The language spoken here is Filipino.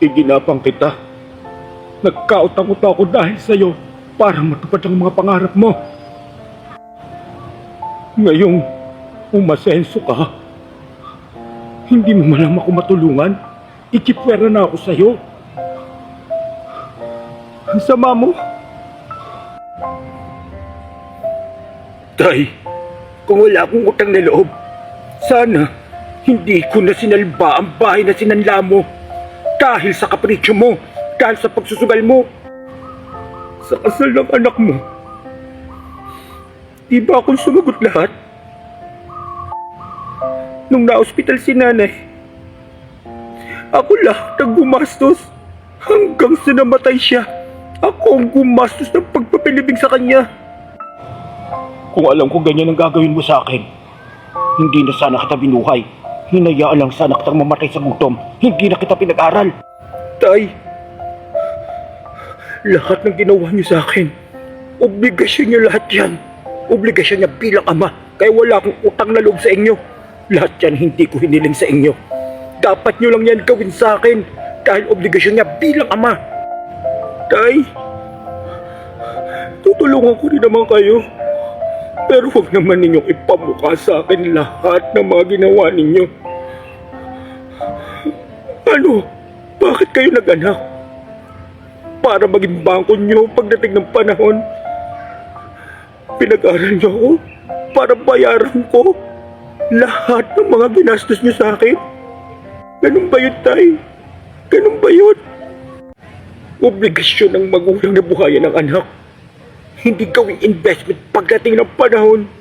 Iginapang kita. Nagkautang-uta ako dahil sa'yo para matupad ang mga pangarap mo. Ngayong umasenso ka, hindi mo man lang ako matulungan. Ikipwera na ako sa'yo. Ang sama mo. Tay, kung wala akong utang na loob, sana hindi ko na sinalba ang bahay na sinanla mo dahil sa kapritsyo mo, dahil sa pagsusugal mo, sa kasal ng anak mo. Di ba akong sumagot lahat? Nung na-hospital si nanay, ako lahat ang gumastos hanggang sa namatay siya. Ako ang gumastos ng pagpapilibing sa kanya. Kung alam ko ganyan ang gagawin mo sa akin, hindi na sana kita binuhay. Hinayaan lang sana kitang mamatay sa gutom. Hindi na kita pinag-aral. Tay, lahat ng ginawa niyo sa akin, obligasyon niyo lahat yan. Obligasyon niya bilang ama, kaya wala akong utang na loob sa inyo. Lahat yan hindi ko hiniling sa inyo. Dapat niyo lang yan gawin sa akin dahil obligasyon niya bilang ama. Tay, tutulungan ko rin naman kayo. Pero huwag naman ninyong ipamukha sa akin lahat ng mga ginawa ninyo. Ano? Bakit kayo nag-anak? Para maging bangko nyo pagdating ng panahon. Pinag-aral niyo ako para bayaran ko lahat ng mga ginastos niyo sa akin. Ganun ba yun, Tay? Ganun ba yun? Obligasyon ng magulang na buhayan ng anak. Hindi gawing investment pagdating ng panahon.